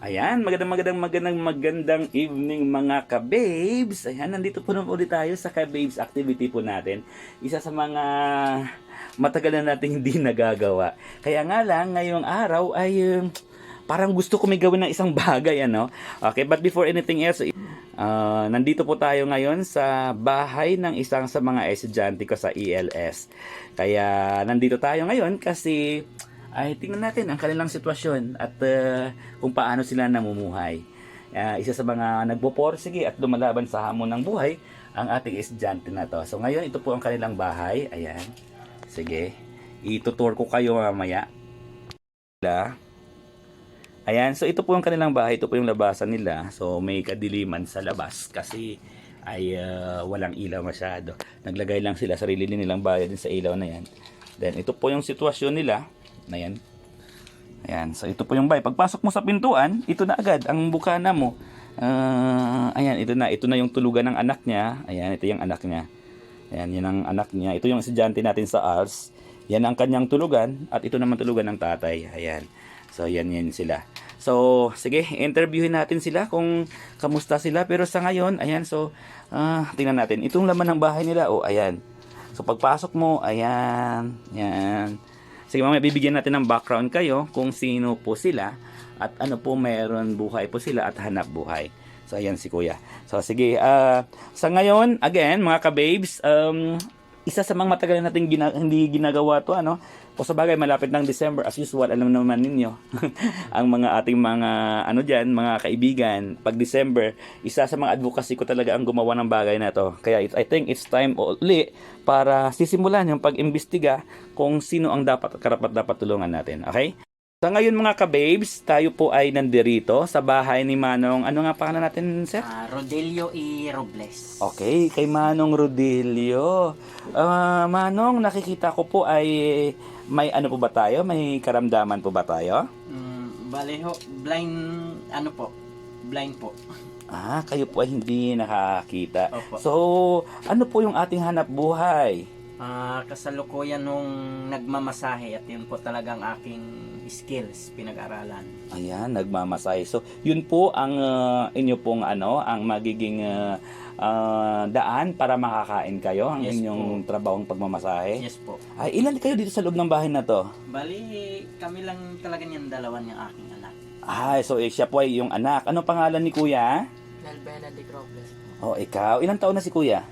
Ayan, magandang magandang magandang magandang evening mga ka-babes. Ayan, nandito po naman ulit tayo sa ka-babes activity po natin. Isa sa mga matagal na nating hindi nagagawa. Kaya nga lang, ngayong araw ay um, parang gusto ko may gawin ng isang bagay, ano? Okay, but before anything else, ah, nandito po tayo ngayon sa bahay ng isang sa mga estudyante ko sa ELS. Kaya nandito tayo ngayon kasi ay tingnan natin ang kanilang sitwasyon at uh, kung paano sila namumuhay. Ah, isa sa mga nagpoporsige at lumalaban sa hamon ng buhay ang ating estudyante na to. So ngayon ito po ang kanilang bahay. Ayan. Sige. Itutour ko kayo mamaya. Ayan, so ito po ang kanilang bahay, ito po yung labasan nila. So may kadiliman sa labas kasi ay ah, walang ilaw masyado. Naglagay lang sila sarili nilang bayad din sa ilaw na yan. Then ito po yung sitwasyon nila. Na yan. Ayan, so ito po yung bahay. Pagpasok mo sa pintuan, ito na agad ang bukana mo. Ah, ayan, ito na, ito na yung tulugan ng anak niya. Ayan, ito yung anak niya. Ayan, yan ang anak niya. Ito yung estudyante natin sa ALS. Yan ang kanyang tulugan at ito naman tulugan ng tatay. Ayan. So, yan yan sila. So, sige, interviewin natin sila kung kamusta sila. Pero sa ngayon, ayan, so, ah, tingnan natin. Itong laman ng bahay nila, oh, ayan. So, pagpasok mo, ayan, yan. Sige, mamaya bibigyan natin ng background kayo kung sino po sila at ano po meron buhay po sila at hanap buhay. So, ayan si Kuya. So, sige. ah sa ngayon, again, mga ka-babes, um, isa sa mga matagal natin gina- hindi ginagawa to, ano? O sa bagay, malapit ng December, as usual, alam naman ninyo, ang mga ating mga, ano dyan, mga kaibigan, pag December, isa sa mga advocacy ko talaga ang gumawa ng bagay na to. Kaya it, I think it's time uli para sisimulan yung pag-imbestiga kung sino ang dapat at karapat dapat tulungan natin. Okay? Sa ngayon mga ka-babes, tayo po ay nandirito sa bahay ni Manong. Ano nga pangalan natin, sir? Ah, Rodelio E. Robles. Okay, kay Manong Rodilio. Ah, Manong, nakikita ko po ay may ano po ba tayo? May karamdaman po ba tayo? Mm, bale ho, blind, ano po, blind po. Ah, kayo po ay hindi nakakita. Opo. So, ano po yung ating hanap buhay? Ah, kasalukuyan nung nagmamasahe at yun po talagang aking skills pinag-aralan. Ayan, nagmamasahe. So, yun po ang ah, inyo pong ano, ang magiging ah, ah, daan para makakain kayo ang Yes inyong trabahong pagmamasahe. Yes po. Ay, ilan kayo dito sa loob ng bahay na to? Bali, kami lang talaga niyan dalawa niyang aking anak. Ay, so eh, siya po ay yung anak. Ano pangalan ni kuya? Nel Benedict Robles po. Oh, ikaw. Ilang taon na si kuya?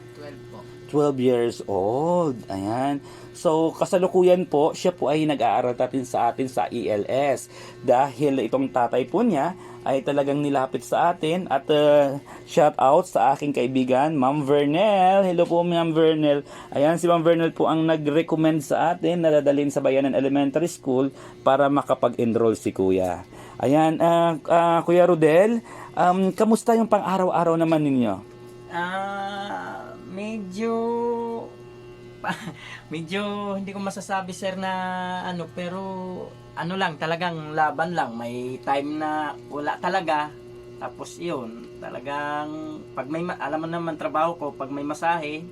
12 po. 12 years old. Ayan. So, kasalukuyan po, siya po ay nag-aaral natin sa atin sa ELS. Dahil itong tatay po niya ay talagang nilapit sa atin at uh, shout out sa aking kaibigan, Ma'am Vernel. Hello po, Ma'am Vernel. Ayan, si Ma'am Vernel po ang nag-recommend sa atin na dadalhin sa Bayanan Elementary School para makapag-enroll si Kuya. Ayan, ah, ah, Kuya Rodel, um, kamusta yung pang-araw-araw naman ninyo? Ah, medyo medyo hindi ko masasabi sir na ano pero ano lang talagang laban lang. May time na wala talaga. Tapos yun talagang pag may ma- alam mo naman trabaho ko pag may masahe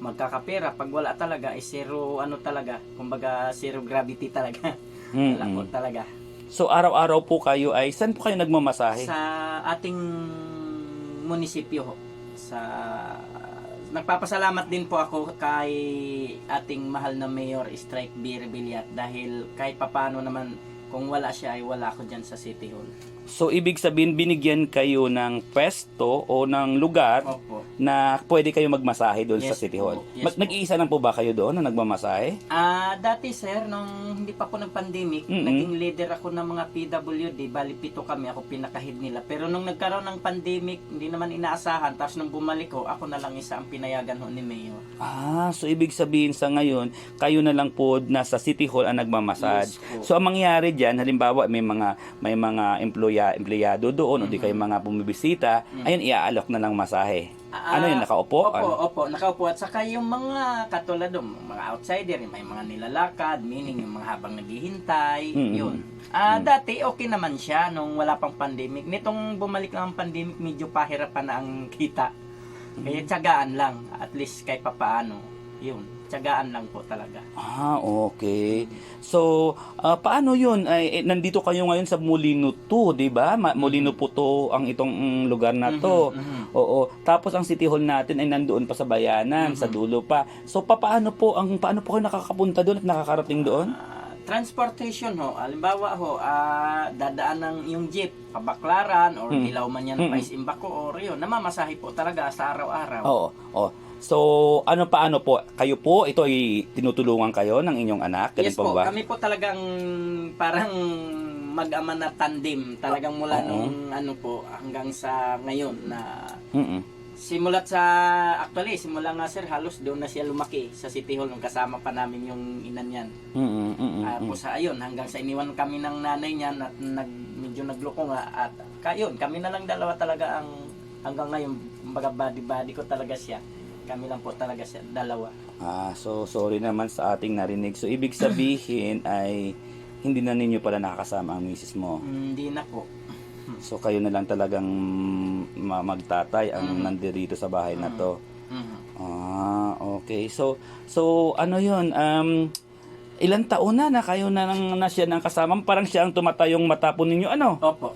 magkakapera pag wala talaga is zero ano talaga. Kumbaga zero gravity talaga. Mm-mm. talaga. So araw-araw po kayo ay saan po kayo nagmamasahe? sa ating munisipyo sa nagpapasalamat din po ako kay ating mahal na Mayor Strike B. Rebelliat dahil kahit papano naman kung wala siya ay wala ako dyan sa City Hall. So ibig sabihin binigyan kayo ng pwesto o ng lugar Opo. na pwede kayo magmasahe doon sa Yes City po. Hall. Yes Mag- po. nag-iisa lang po ba kayo doon na nagmamasahe? Ah, dati sir, nung hindi pa po nag-pandemic, Mm-mm. naging leader ako ng mga PWD, bali pito kami, ako pinakahid nila. Pero nung nagkaroon ng pandemic, hindi naman inaasahan, tapos nung bumalik ko, ako na lang isa ang pinayagan ho ni Mayor. Ah, so ibig sabihin sa ngayon, kayo na lang po nasa City Hall ang nagmamassage. Yes po. So ang mangyayari diyan, halimbawa may mga may mga employa, empleyado doon o di kayo mga bumibisita, ayun iaalok na lang masahe. Ah, ano yun, nakaupo? Opo, Ano? opo, nakaupo. At saka yung mga katulad doon, mga outsider, may mga nilalakad, meaning yung mga habang naghihintay, Mm. yun. Ah, dati okay naman siya nung wala pang pandemic. Nitong bumalik lang ang pandemic, medyo pahirapan na ang kita. Kaya tiyagaan lang, at least kahit papaano, yun. Tiyagaan lang po talaga. Ah, okay. So, ah, paano yun? Ay, eh, nandito kayo ngayon sa Molino 2, di ba? Ma- Molino po to ang itong mm, lugar na to. Mhm, mhm. Oo. Tapos ang City Hall natin ay nandoon pa sa bayanan, sa dulo pa. So, paano po ang paano po kayo nakakapunta doon at nakakarating doon? Ah, transportation ho, halimbawa ho, ah, dadaan ng yung jeep, pabaklaran, or Mm. dilaw man yan, Mm-mm. pais imbako, or yun, namamasahe po talaga sa araw-araw. Oo. Oh. So, ano paano po? Kayo po, ito ay tinutulungan kayo ng inyong anak? Ganun Yes po ba? kami po talagang parang mag-ama na tandem talagang mula Oo. nung ano po hanggang sa ngayon na Mm-mm. simulat sa actually simula nga sir halos doon na siya lumaki sa City Hall nung kasama pa namin yung inan niyan. Mm-mm. Mm-mm. Tapos ayun hanggang sa iniwan kami ng nanay niya at nag medyo nagloko nga at kayun kami na lang dalawa talaga ang hanggang ngayon baga body body ko talaga siya. Kami lang po talaga siya dalawa. Ah, so sorry naman sa ating narinig. So ibig sabihin ay hindi na ninyo pala nakakasama ang misis mo. Hindi na po. So kayo na lang talagang ma- magtatay ang Mhm. nandirito sa bahay na to. Mhm. Ah, okay. So so ano 'yun? Um ilang taon na na kayo na nang na siya nang kasama? Parang siya ang tumatayong matapon ninyo ano? Opo.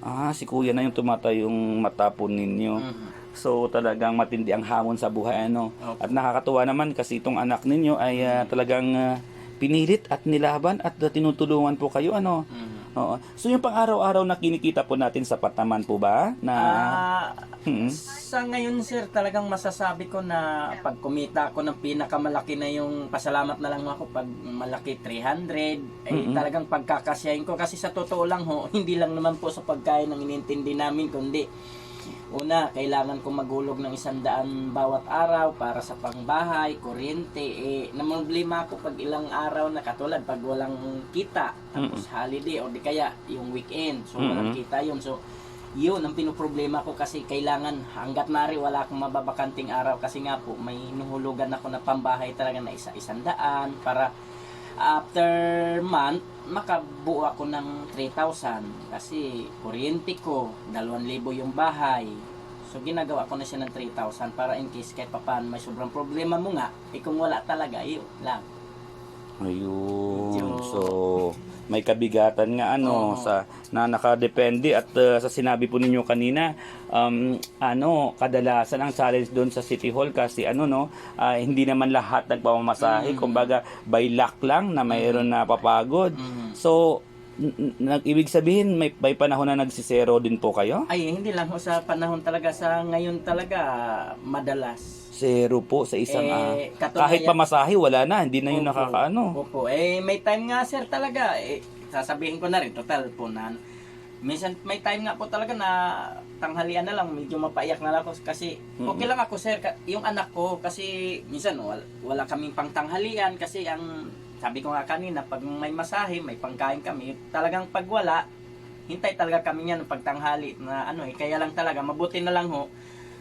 Ah, si kuya na yung tumatayong matapon ninyo. Mhm. So talagang matindi ang hamon sa buhay ano. Opo. At nakakatuwa naman kasi itong anak ninyo ay ah, talagang ah, pinilit at nilaban at ah, tinutulungan po kayo ano. Mhm. Oo. So yung pang-araw-araw na kinikita po natin sapat naman po ba na Ah, Hmm. sa ngayon sir, talagang masasabi ko na pag kumita ako ng pinakamalaki na yung pasalamat na lang ako pag malaki 300, eh Mm-mm. talagang pagkakasyahin ko kasi sa totoo lang ho, hindi lang naman po sa pagkain ang inintindi namin kundi Una, kailangan ko maghulog ng isang daan bawat araw para sa pangbahay, kuryente. Eh, namumblima ako pag ilang araw na katulad pag walang kita, tapos holiday o di kaya yung weekend. So, walang Mm-mm. kita yun. So, yun ang pinoproblema ko kasi kailangan hanggat mari wala akong mababakanting araw kasi nga po may nuhulugan ako na pambahay talaga na isa isang daan para after month makabuo ako ng 3,000 kasi kuryente ko 2,000 yung bahay. So ginagawa ko na siya ng 3,000 para in case kahit papaano may sobrang problema mo nga eh kung wala talaga yun lang Ayun. So, may kabigatan nga ano Oo. sa na nakadepende at uh, sa sinabi po ninyo kanina um ano kadalasan ang challenge doon sa City Hall kasi ano no ah, hindi naman lahat nagpamamasahe Mm. kumbaga by luck lang na mayroon na papagod Mhm. so n- n- nag-ibig sabihin may, may panahon na nagsisero din po kayo ay hindi lang sa panahon talaga sa ngayon talaga madalas zero po sa isang ah, Eh, katunayan- kahit pamasahe wala na hindi na yun Opo. nakakaano Opo. Eh, may time nga sir talaga. Eh, sasabihin ko na rin, total po na. Minsan may time nga po talaga na tanghalian na lang, medyo mapaiyak na lang ako kasi okay lang ako sir, yung anak ko kasi minsan wala, wala kaming pang tanghalian kasi ang sabi ko nga kanina, pag may masahe, may pangkain kami, talagang pag wala, hintay talaga kami yan ng pagtanghali na ano eh, kaya lang talaga, mabuti na lang ho,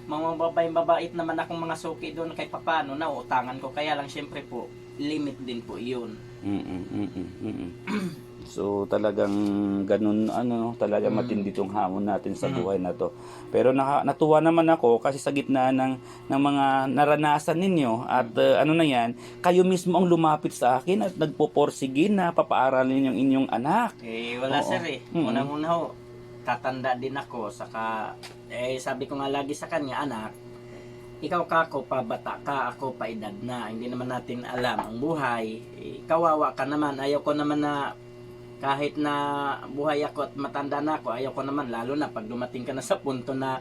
mga babae mabait naman akong mga suki doon kahit papano na utangan ko kaya lang syempre po limit din po yun Mm-mm, mm-mm, mm-mm. So talagang ganun ano no, talaga Mm. matindi tong hamon natin sa buhay na to. Pero naka, natuwa naman ako kasi sa gitna ng ng mga naranasan ninyo at uh, ano na yan, kayo mismo ang lumapit sa akin at nagpoporsige na papaaralin yung inyong anak. eh wala Oo. sir eh Mm. unang una ho tatanda din ako saka eh sabi ko nga lagi sa kanya anak ikaw ka ako pa bata ka ako pa edad na. Hindi naman natin alam ang buhay. Eh, kawawa ka naman. Ayaw ko naman na kahit na buhay ako at matanda na ako ayaw ko naman lalo na pag dumating ka na sa punto na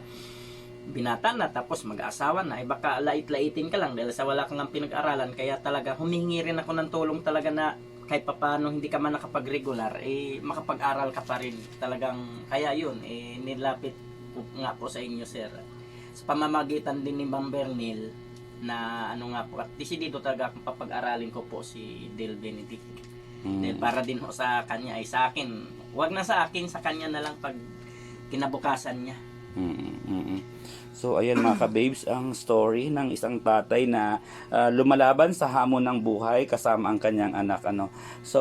binata na tapos mag-asawa na eh baka lait-laitin ka lang dahil sa wala kang pinag-aralan. Kaya talaga humingi rin ako ng tulong talaga na kahit papaano hindi ka man nakapag-regular eh makapag-aral ka pa rin. Talagang kaya yun eh nilapit po, nga po sa inyo sir. Sa pamamagitan din ni Ma'am Bernil na ano nga po at desidido talaga akong papag-aralin ko po si Del Benedict. Mm. dahil para din ho sa kanya ay sa akin. Wag na sa akin sa kanya na lang pag kinabukasan niya. Mm, mm, mm. So ayan mga ka-babes, ang story ng isang tatay na ah, lumalaban sa hamon ng buhay kasama ang kanyang anak ano. So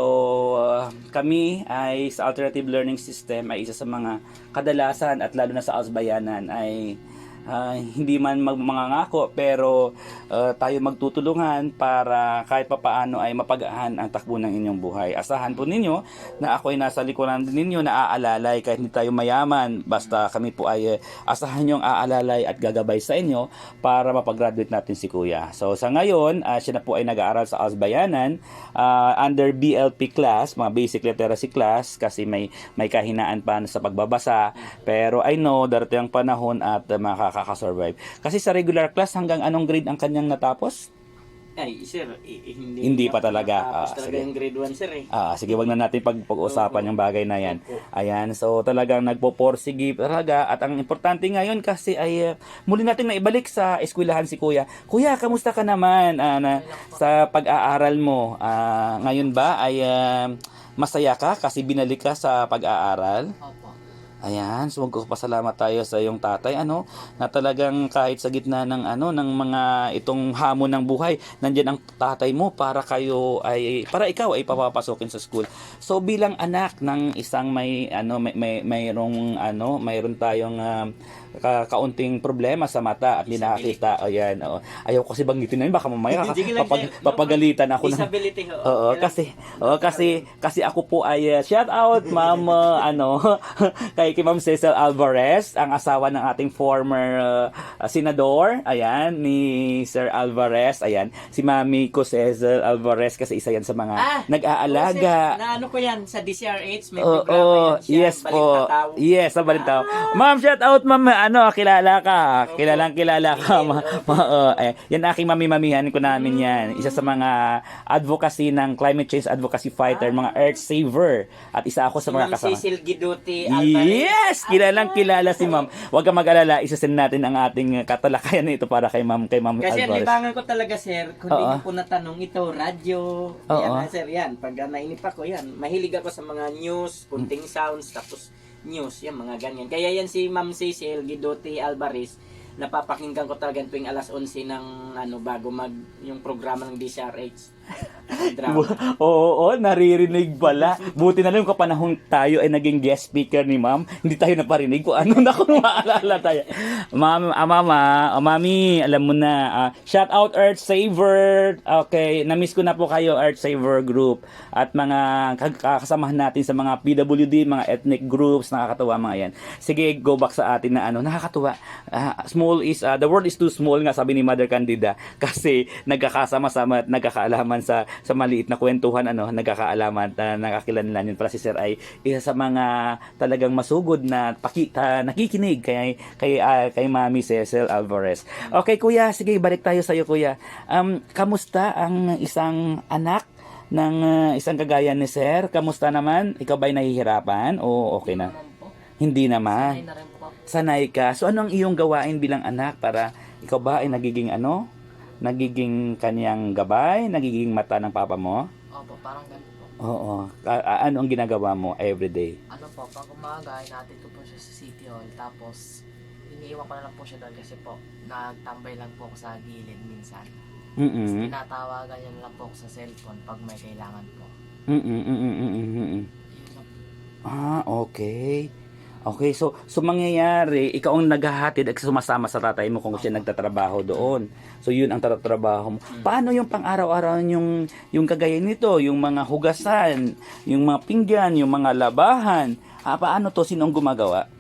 ah, kami ay sa Alternative Learning System ay isa sa mga kadalasan at lalo na sa Ausbayanan ay ah, hindi man mag- mangangako pero ah, tayo magtutulungan para kahit papaano ay mapagaan ang takbo ng inyong buhay. Asahan po ninyo na ako ay nasa likuran ninyo na aalalay kahit hindi tayo mayaman basta kami po ay eh, asahan yung aalalay at gagabay sa inyo para mapagraduate natin si Kuya. So sa ngayon, ah, siya na po ay nag-aaral sa Asbayanan ah, under BLP class, mga basic literacy class kasi may may kahinaan pa sa pagbabasa. Pero I know darating ang panahon at uh, makakasurvive. Kasi sa regular class hanggang anong grade ang kanyang natapos? Ay, sir, i- i- hindi, Hindi pa talaga. Ah, talaga sige. yung grade 1, sir eh. Ah, sige, wag na natin pag pag-usapan yung bagay na yan. Opo. Ayan, so talagang nagpo-porsige talaga at ang importante ngayon kasi ay uh, muli natin na ibalik sa eskwelahan si Kuya. Kuya, kamusta ka naman ah, na, sa pag-aaral mo? Ah, ngayon ba ay ah, masaya ka kasi binalik ka sa pag-aaral? Opo. Ayan, so magpapasalamat tayo sa iyong tatay ano na talagang kahit sa gitna ng ano ng mga itong hamon ng buhay, nandiyan ang tatay mo para kayo ay para ikaw ay papapasokin sa school. So bilang anak ng isang may ano may, may mayroong ano, mayroon tayong ah, ka, kaunting problema sa mata at hindi nakakita. Ayan, oo. Ayaw ko kasi banggitin na yun, baka mamaya lang, papag, papagalitan ako ng Disability. Oo, Kailangan- kasi oo, kasi kasi ako po ay uh, shout out Ma'am uh, ano kay kay Ma'am Cecil Alvarez, ang asawa ng ating former uh, senador, ayan, ni Sir Alvarez, ayan, si Mami ko Cecil Alvarez kasi isa yan sa mga Ah, nag-aalaga. Oo, sir, na ano ko yan, sa DCRH, may Oo, programa yan siya. yes po. Balintataw. Yes, sa Balintao. Ma'am, shout out ma'am. Ano, kilala ka. Kilalang kilala ka. Ma, ma, oo, eh, yan aking mami-mamihan ko namin yan. Isa sa mga advocacy ng climate change advocacy fighter, mga earth saver. At isa ako sa mga kasama. Cecil Giduti Alvarez. Yes! Kilalang kilala si ma'am. Huwag kang mag-alala, isasend natin ang ating katalakayan nito para kay ma'am, kay ma'am Kasi Alvarez. libangan ko talaga, sir, kung di Oo. niyo po natanong, ito, radyo. Oo. Yan, ah, sir, yan. Pag ah, nainip ako, yan. Mahilig ako sa mga news, kunting sounds, tapos news, yan, mga ganyan. Kaya yan si Ma'am Cecil Gidote Alvarez, napapakinggan ko talaga tuwing alas 11 ng ano bago mag yung programa ng DCRH. Oo, oo, naririnig pala. Buti na lang kapanahon tayo ay naging guest speaker ni ma'am. Hindi tayo naparinig kung ano na kung maalala tayo. Ma'am, ah, mama, ah, mami, alam mo na. ah, shout out Earth Saver. Okay, na-miss ko na po kayo Earth Saver group at mga kasamahan natin sa mga PWD, mga ethnic groups, nakakatuwa mga yan. Sige, go back sa atin na ano, nakakatuwa. Ah, small is, ah, the world is too small nga sabi ni Mother Candida kasi nagkakasama-sama at nagkakaalaman sa sa maliit na kwentuhan ano nagkakaalaman at nakakilanlan yun para si Sir ay isa sa mga talagang masugod na pakita nakikinig kay kay ah, kay Mami Cecil Alvarez. Okay kuya, sige balik tayo sa iyo kuya. Um kamusta ang isang anak ng ah, isang kagaya ni Sir? Kamusta naman? Ikaw ba'y nahihirapan o okay na? Naman. Hindi Sanay naman. na rin po. Sanay ka. So ano ang iyong gawain bilang anak para ikaw ba ay nagiging ano? Nagiging kanyang gabay, nagiging mata ng papa mo? Opo, parang ganun po. Oo. A- ano ang ginagawa mo everyday? Ano po, pag umaga, natin ko po siya sa City Hall. Tapos, iniiwan ko na lang po siya doon kasi po, nagtambay lang po ako sa gilid minsan. Tapos, Mm-mm. tinatawagan niya na lang po ako sa cellphone pag may kailangan po. Mm-mm, mm-mm, mm-mm, mm-mm. Yun lang po. Ah, okay. Okay, so so mangyayari, ikaw ang naghahatid at sumasama sa tatay mo kung siya nagtatrabaho doon. So yun ang tatrabaho mo. Paano yung pang-araw-araw yung yung kagaya nito, yung mga hugasan, yung mga pinggan, yung mga labahan? Ah, paano to sinong gumagawa?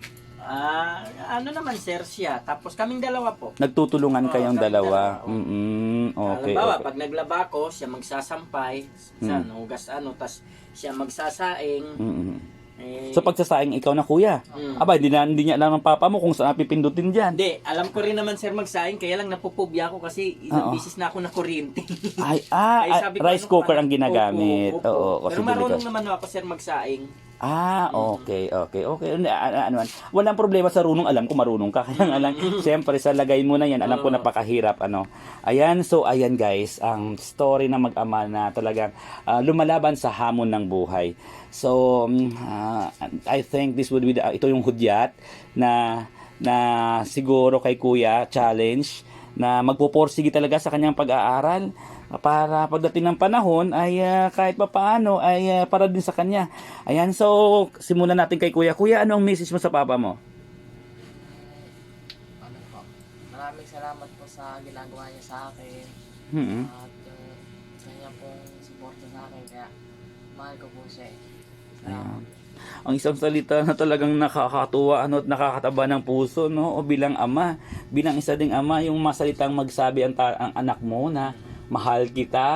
Ah, ano naman sir siya. Tapos kaming dalawa po. Nagtutulungan Oo, kayong dalawa. dalawa, oo. Mm, okay. Halimbawa, okay. pag naglaba ako, siya magsasampay, sa Hmm. hugas ano, tas siya magsasaing. Mm-mm. Eh, So pagsasaing ikaw na kuya. mm. Aba, hindi, na, hindi niya alam ng papa mo kung saan pipindutin diyan. Hindi, alam ko rin naman sir magsaing, kaya lang napupubya ako kasi ilang Oo. bisis na ako na kuryente. Ay, ah, Ay, ah, sabi ko, rice ano, cooker parang- ang ginagamit. Opo, opo. Oo, kasi Pero marunong delikado. naman ako sir magsaing. Ah, okay, okay, okay. Ano, ano, ano, walang problema sa runong. Alam ko marunong ka. Kaya nga lang, siyempre sa lagay mo na yan, alam ko napakahirap. Ano. Ayan, so ayan guys, ang story ng mag-ama na talagang ah, lumalaban sa hamon ng buhay. So, ah, I think this would be, the, ito yung hudyat na, na siguro kay Kuya, challenge, na magpuporsige talaga sa kanyang pag-aaral para pagdating ng panahon ay ah, kahit pa paano ay ah, para din sa kanya. Ayan, so simulan natin kay Kuya. Kuya, ano ang message mo sa papa mo? Ano po, salamat po sa ginagawa niya sa akin. Mm-mm. At yung kanya pong suporta sa akin. Kaya mahal ko po siya eh. Ayan. Ang isang salita na talagang nakakatuwa ano, at nakakataba ng puso no o bilang ama bilang isa ding ama yung masalitang magsabi ang, ta- ang anak mo na mahal kita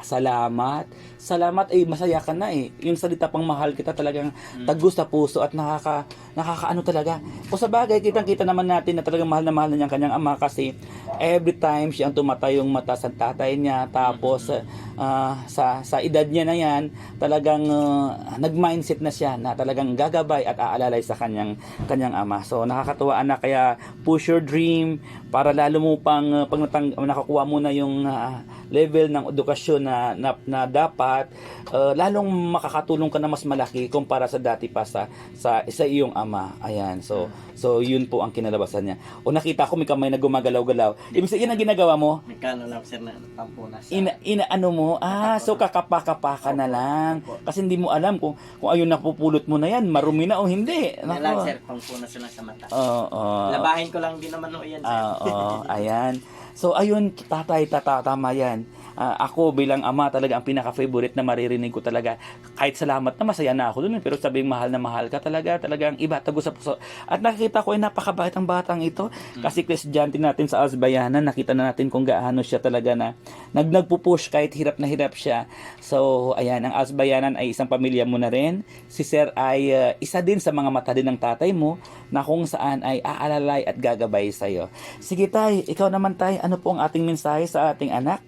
salamat. Salamat eh masaya ka na eh. Yung salita pang mahal kita talagang tagos sa puso at nakaka nakakaano talaga. O sa bagay kitang kita naman natin na talagang mahal na mahal na niya ang kanyang ama kasi every time siya ang tumatayong mata sa tatay niya tapos ah, sa sa edad niya na yan talagang ah, nag-mindset na siya na talagang gagabay at aalalay sa kanyang kanyang ama. So nakakatuwa anak kaya push your dream para lalo mo pang ah, pag natang, nakakuha mo na yung ah, level ng edukasyon na, na, na dapat ah, lalong makakatulong ka na mas malaki kumpara sa dati pa sa sa sa iyong ama. Ayan. So so yun po ang kinalabasan niya. O nakita ko may kamay na gumagalaw-galaw. Ibig sabihin ang ginagawa mo, Nagkano lang sir na pampunas. ina, ina ano mo, ah, so kakapa-kapa ka na lang. Kasi hindi mo alam kung kung ayun napupulot mo na yan, marumi na o hindi. Yan lang Nako. sir, pampunas lang sa mata. Oo. Labahin ko lang din naman o yan sir. Ah, Oo, ayan. So ayun, tatay, tata, tama yan. Ah, ako bilang ama talaga ang pinaka-favorite na maririnig ko talaga. Kahit salamat na masaya na ako eh, pero sabing mahal na mahal ka talaga, talagang iba, tago sa puso. At nakikita ko ay napakabait ang batang ito. Kasi estudyante natin sa Asbayanan, nakita na natin kung gaano siya talaga na nag nagpupush kahit hirap na hirap siya. So, ayan, ang Asbayanan ay isang pamilya mo na rin. Si Sir ay ah, isa din sa mga mata din ng tatay mo na kung saan ay aalalay at gagabay sa iyo. Sige tay, ikaw naman tay, ano po ang ating mensahe sa ating anak?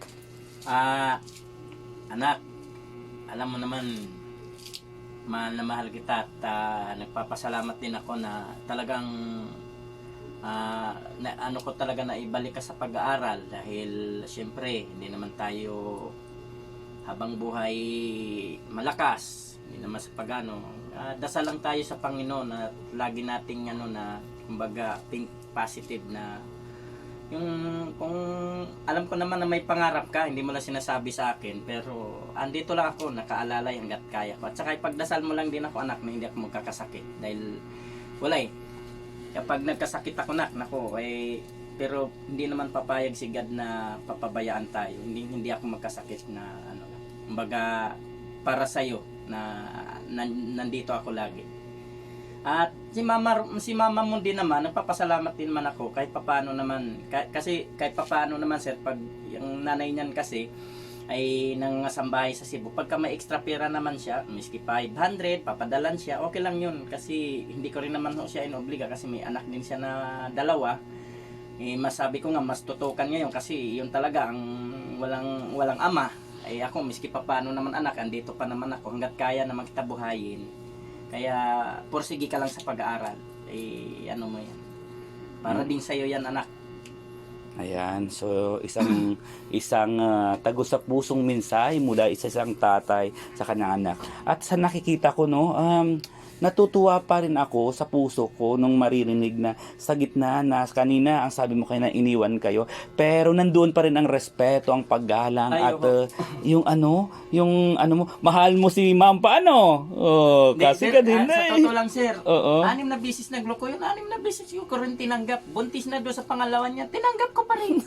Ah, anak, alam mo naman, mahal na mahal kita at ah, nagpapasalamat din ako na talagang ah, na, ano ko talaga na ibalik ka sa pag-aaral dahil siyempre hindi naman tayo habang buhay malakas hindi naman sa pagano. Ah, dasal lang tayo sa Panginoon at lagi nating ano na kumbaga think positive na yung kung alam ko naman na may pangarap ka, hindi mo lang sinasabi sa akin, pero andito lang ako, nakaalalay hanggat kaya ko. At saka ipagdasal mo lang din ako anak na hindi ako magkakasakit dahil wala eh. Kapag nagkasakit ako nak, nako eh pero hindi naman papayag si God na papabayaan tayo. Hindi hindi ako magkasakit na ano. Kumbaga para sa iyo na, nan- nandito ako lagi. At si mama si mama mo din naman nagpapasalamat din man ako kahit papaano naman ka- kasi kahit papaano naman sir pag yung nanay niyan kasi ay nangasambahay sa Cebu. Pagka may extra pera naman siya, miski 500, papadalan siya, okay lang yun. Kasi hindi ko rin naman siya inobliga kasi may anak din siya na dalawa. Eh, masabi ko nga, mas tutukan ngayon kasi yun talaga ang walang, walang ama. Ay ako, miski pa paano naman anak, andito pa naman ako hanggat kaya na magtabuhayin. Kaya, pursige ka lang sa pag-aaral. Eh, ano mo yan. Para din sa'yo yan, anak. Ayan, so isang isang ah, tago sa pusong mensahe mula isa isang tatay sa kanyang anak. At sa nakikita ko no, um, natutuwa pa rin ako sa puso ko nung maririnig na sa gitna na kanina ang sabi mo kayo na iniwan kayo pero nandoon pa rin ang respeto ang paggalang Ay, at oo. uh, yung ano yung ano mo mahal mo si ma'am paano oh kasi ka din ah, na Sa eh. totoo lang, sir. Oo. Anim na bisis nagloko yun. Anim na bisis yung ko rin tinanggap. Buntis na doon sa pangalawan niya. Tinanggap ko pa rin.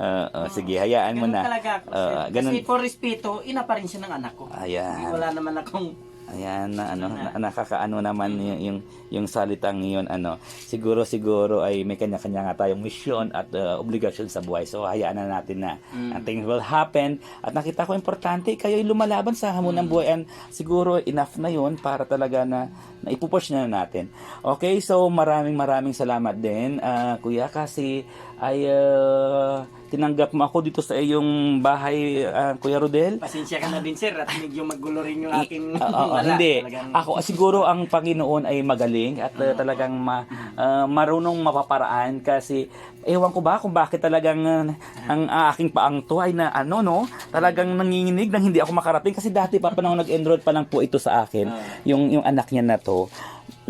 Ah, ah, sige hayaan mo Ganun na talaga ako, sir. Ganun. Kasi for respeto, ina pa rin siya ng anak ko. ayan Wala naman akong... Ayan na ano na, nakakaano naman yung, yung yung salitang yun ano. Siguro siguro ay may kanya-kanya nga tayong mission at uh, obligasyon sa buhay. So hayaan na natin na Mm. ang things will happen. At nakita ko importante kayo ay lumalaban sa hamon ng buhay. And siguro enough na yun para talaga na na ipupush na natin. Okay so maraming maraming salamat din ah, kuya kasi ay ah, tinanggap mo ako dito sa iyong bahay ah, kuya Rodel Pasensya ka na din, sir. At medyo magulo rin yung aking... Oo, oo, wala. hindi. Talagang- Ako siguro ang Panginoon ay magaling at uh, talagang ma, uh, marunong mapaparaan kasi ewan ko ba kung bakit talagang uh, ang uh, aking paang to ay na ano no, talagang nanginginig nang hindi ako makarating kasi dati pa panahon nag-enroll pa lang po ito sa akin, yung yung anak niya na to.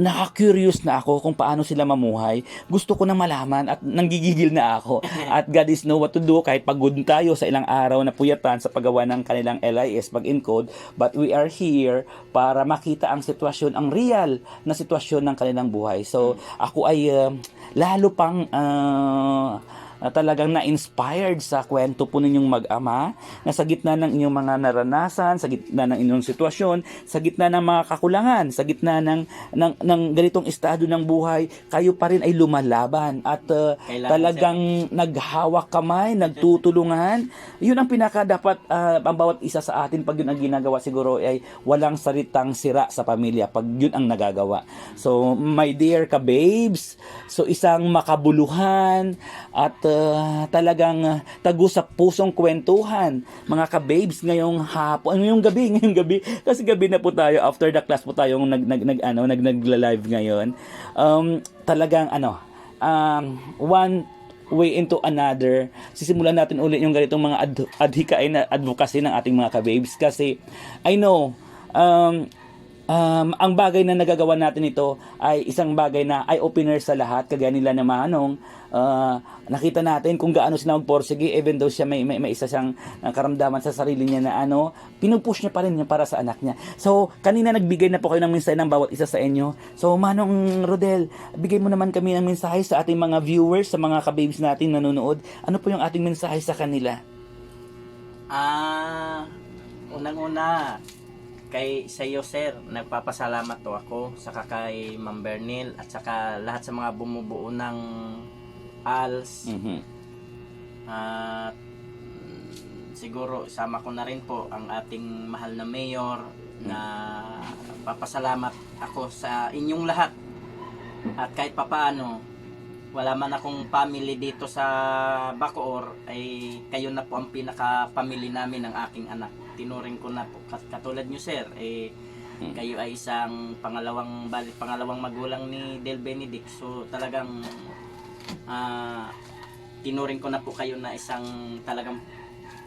Naka-curious na ako kung paano sila mamuhay. Gusto ko na malaman at nanggigigil na ako. At God is know what to do kahit pagod tayo sa ilang araw na puyatan sa paggawa ng kanilang LIS, pag-encode. But we are here para makita ang sitwasyon, ang real na sitwasyon ng kanilang buhay. So, ako ay uh, lalo pang uh, na talagang na-inspired sa kwento po ninyong mag-ama na sa gitna ng inyong mga naranasan, sa gitna ng inyong sitwasyon, sa gitna ng mga kakulangan, sa gitna ng, ng, ng ganitong estado ng buhay, kayo pa rin ay lumalaban at uh, Kailangan, talagang naghawak kamay, nagtutulungan. Yun ang pinaka dapat uh, ang bawat isa sa atin pag yun ang ginagawa siguro ay walang salitang sira sa pamilya pag yun ang nagagawa. So, my dear ka-babes, so isang makabuluhan at uh, talagang uh, tago sa pusong kwentuhan. Mga ka-babes ngayong hapon, ano gabi, ngayong gabi, kasi gabi na po tayo, after the class po tayo nag, nag, nag, ano, nag, nagla-live ngayon. Um, talagang ano, um, one way into another, sisimulan natin ulit yung ganitong mga ad, adhikain na advocacy ng ating mga ka-babes kasi I know um, um, ang bagay na nagagawa natin ito ay isang bagay na eye-opener sa lahat. Kagaya nila na manong uh, nakita natin kung gaano sila magporsige even though siya may, may, may isa siyang uh, karamdaman sa sarili niya na ano pinupush niya pa rin niya para sa anak niya. So kanina nagbigay na po kayo ng mensahe ng bawat isa sa inyo. So manong Rodel bigay mo naman kami ng mensahe sa ating mga viewers sa mga kababes natin nanonood. Ano po yung ating mensahe sa kanila? Ah, unang-una, kay sa iyo sir, nagpapasalamat to ako saka kay Ma'am Bernil at saka lahat sa mga bumubuo ng ALS Mhm. at mm, siguro isama ko na rin po ang ating mahal na mayor na papasalamat ako sa inyong lahat at kahit papaano wala man akong family dito sa Bacoor ay kayo na po ang pinaka-family namin ng aking anak. Tinuring ko na po kat- katulad nyo sir eh Mm. kayo ay isang pangalawang bali, pangalawang magulang ni Del Benedict. So talagang ah tinuring ko na po kayo na isang talagang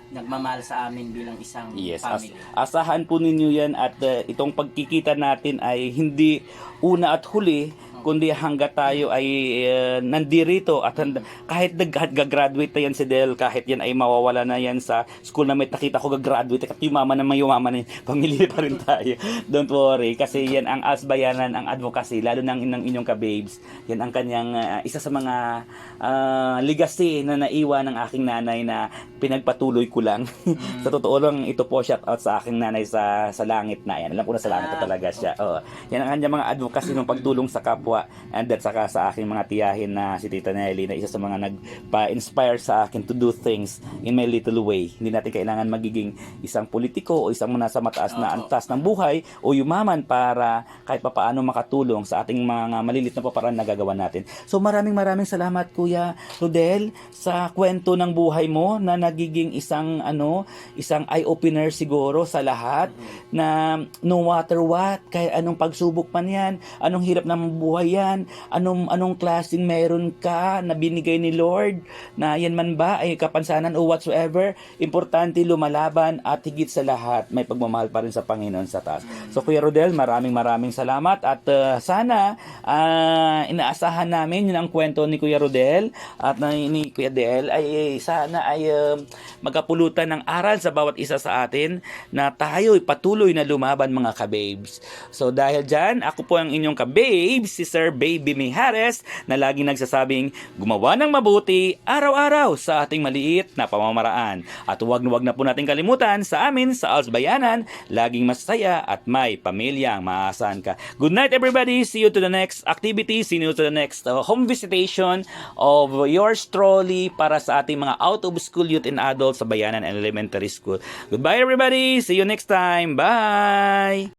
nagmamahal sa amin bilang isang Yes, as, family. asahan po ninyo yan at uh, itong pagkikita natin ay hindi una at huli kundi hanggat tayo ay uh, nandirito at kahit nag-graduate na yan si Del, kahit yan ay mawawala na yan sa school na may nakita ko gagraduate at yumaman na may yumaman na pamilya pa rin tayo. Don't worry kasi yan ang asbayanan, ang advocacy, lalo ng, ng inyong ka-babes. Yan ang kanyang uh, isa sa mga uh, legacy na naiwan ng aking nanay na pinagpatuloy ko lang. sa totoo lang, ito po shout out sa aking nanay sa sa langit na yan. Alam ko na sa langit na Ah, talaga siya. Oo. Yan ang kanyang mga advocacy ng pagtulong sa kapwa and at saka sa aking mga tiyahin na si Tita Nelly na isa sa mga nagpa-inspire sa akin to do things in my little way. Hindi natin kailangan magiging isang politiko o isang nasa mataas na antas ng buhay o yumaman para kahit papaano makatulong sa ating mga malilit na paparaan na gagawa natin. So maraming maraming salamat Kuya Rodel sa kwento ng buhay mo na nagiging isang ano, isang eye-opener siguro sa lahat na no matter what, kaya anong pagsubok man yan, anong hirap ng buhay yan, anong, anong klaseng meron ka na binigay ni Lord, na yan man ba ay kapansanan o whatsoever, importante lumalaban at higit sa lahat, may pagmamahal pa rin sa Panginoon sa taas. So Kuya Rodel, maraming maraming salamat at uh, sana ah, inaasahan namin yun ang kwento ni Kuya Rodel at na, ni Kuya Del ay sana ay um, magkapulutan ng aral sa bawat isa sa atin na tayo ay patuloy na lumaban mga kababes. So dahil dyan, ako po ang inyong kababes, si Sir Baby Mijares na laging nagsasabing gumawa ng mabuti araw-araw sa ating maliit na pamamaraan. At huwag na huwag na po natin kalimutan sa amin sa Alsbayanan, laging masaya at may pamilyang maasahan ka. Good night everybody. See you to the next activity. See you to the next uh, home visitation of yours truly para sa ating mga out of school youth and adults sa Bayanan Elementary School. Goodbye everybody. See you next time. Bye.